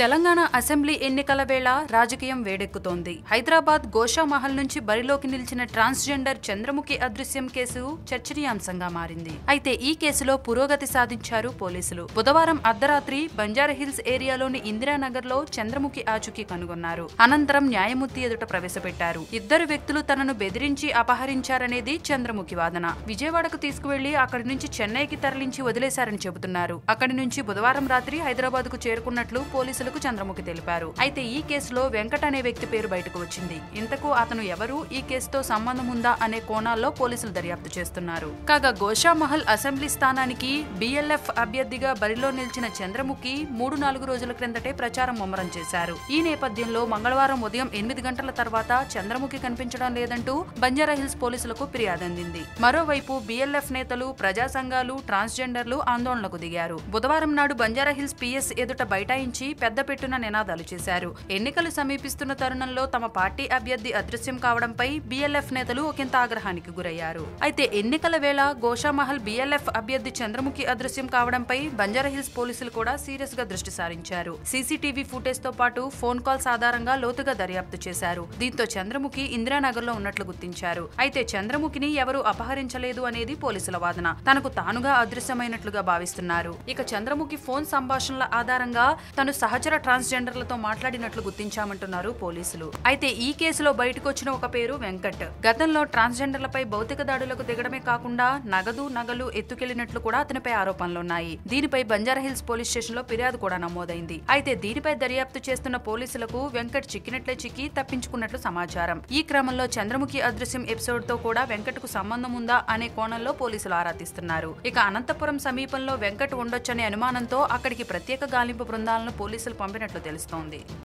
Telangana assembly ఎన్నికల వేళ రాజకీయం వేడెక్కుతోంది. హైదరాబాద్ గోషా మహల్ నుంచి బరిలోకి నిలిచిన ట్రాన్స్జెండర్ చంద్రముఖి అదృశ్యం కేసు చర్చనీయాంశంగా మారింది. అయితే ఈ కేసులో పురోగతి సాధించారు పోలీసులు. బుధవారం అర్ధరాత్రి బంజారాహిల్స్ ఏరియాలోని ఇందిరానగర్లో చంద్రముఖి ఆచూకీ కనుగొన్నారు. అనంతరం న్యాయమూర్తి ఎదుట ప్రవేశపెట్టారు. ఇద్దరు వ్యక్తులు తనను బెదిరించి అపహరించారనేది చంద్రముఖి వాదన. విజయవాడకు తీసుకువెళ్ళి అక్కడి నుంచి చెన్నైకి తరలించి వదిలేశారని చెబుతున్నారు. అక్కడి నుంచి బుధవారం రాత్రి హైదరాబాద్కు చేరుకున్నట్లు పోలీసులకు చంద్రముఖి తెలిపారు. అయితే ఈ కేసులో వెంకట్ అనే వ్యక్తి పేరు బయటకు వచ్చింది. ఇంతకు అతను ఎవరు? ఈ కేసుతో సంబంధం ఉందా? అనే కోణాల్లో పోలీసులు దర్యాప్తు చేస్తున్నారు. కాగా గోషామహల్ అసెంబ్లీ స్థానానికి బిఎల్ఎఫ్ అభ్యర్థిగా బరిలో నిలిచిన చంద్రముఖి మూడు నాలుగు రోజుల క్రిందటే ప్రచారం ముమ్మరం చేశారు. ఈ నేపథ్యంలో మంగళవారం ఉదయం ఎనిమిది గంటల తర్వాత చంద్రముఖి కనిపించడం లేదంటూ బంజారాహిల్స్ పోలీసులకు ఫిర్యాదు అందింది మరోవైపు బిఎల్ఎఫ్ నేతలు ప్రజా సంఘాలు ట్రాన్స్జెండర్లు ఆందోళనకు దిగారు. బుధవారం నాడు బంజారాహిల్స్ పిఎస్ ఎదుట బైఠాయించి పెద్ద పెట్టున నినాదాలు చేశారు. ఎన్నికలు సమీపిస్తున్న తరుణంలో తమ పార్టీ అభ్యర్థి అదృశ్యం కావడంపై బిఎల్ఎఫ్ నేతలు ఒకంత ఆగ్రహానికి గురయ్యారు. అయితే ఎన్నికల వేళ గోషామహల్ బిఎల్ఎఫ్ అభ్యర్థి చంద్రముఖి అదృశ్యం కావడంపై బంజారాహిల్స్ పోలీసులు కూడా సీరియస్గా దృష్టి సారించారు. సీసీటీవీ ఫుటేజ్తో పాటు ఫోన్ కాల్స్ ఆధారంగా లోతుగా దర్యాప్తు చేశారు. దీంతో చంద్రముఖి ఇందిరానగర్లో ఉన్నట్లు గుర్తించారు. అయితే చంద్రముఖిని ఎవరూ అపహరించలేదు అనేది పోలీసుల వాదన. తనకు తానుగా అదృశ్యమైనట్లుగా భావిస్తున్నారు. ఇక చంద్రముఖి ఫోన్ సంభాషణల ఆధారంగా తను సహజ సహచర ట్రాన్స్జెండర్లతో మాట్లాడినట్లు గుర్తించామంటున్నారు పోలీసులు. అయితే ఈ కేసులో బయటకు వచ్చిన ఒక పేరు వెంకట్. గతంలో ట్రాన్స్జెండర్లపై భౌతిక దాడులకు దిగడమే కాకుండా నగదు నగలు ఎత్తుకెళ్ళినట్లు కూడా అతనిపై ఆరోపణలున్నాయి దీనిపై బంజారాహిల్స్ పోలీస్ స్టేషన్లో ఫిర్యాదు కూడా నమోదైంది. అయితే దీనిపై దర్యాప్తు చేస్తున్న పోలీసులకు వెంకట్ చిక్కినట్లే చిక్కి తప్పించుకున్నట్లు సమాచారం. ఈ క్రమంలో చంద్రముఖి అదృశ్యం ఎపిసోడ్తో కూడా వెంకట్కు సంబంధం ఉందా అనే కోణంలో పోలీసులు ఆరా తీస్తున్నారు. ఇక అనంతపురం సమీపంలో వెంకట్ ఉండొచ్చనే అనుమానంతో అక్కడికి ప్రత్యేక గాలింపు బృందాలను పోలీసులు పంపినట్లు తెలుస్తోంది.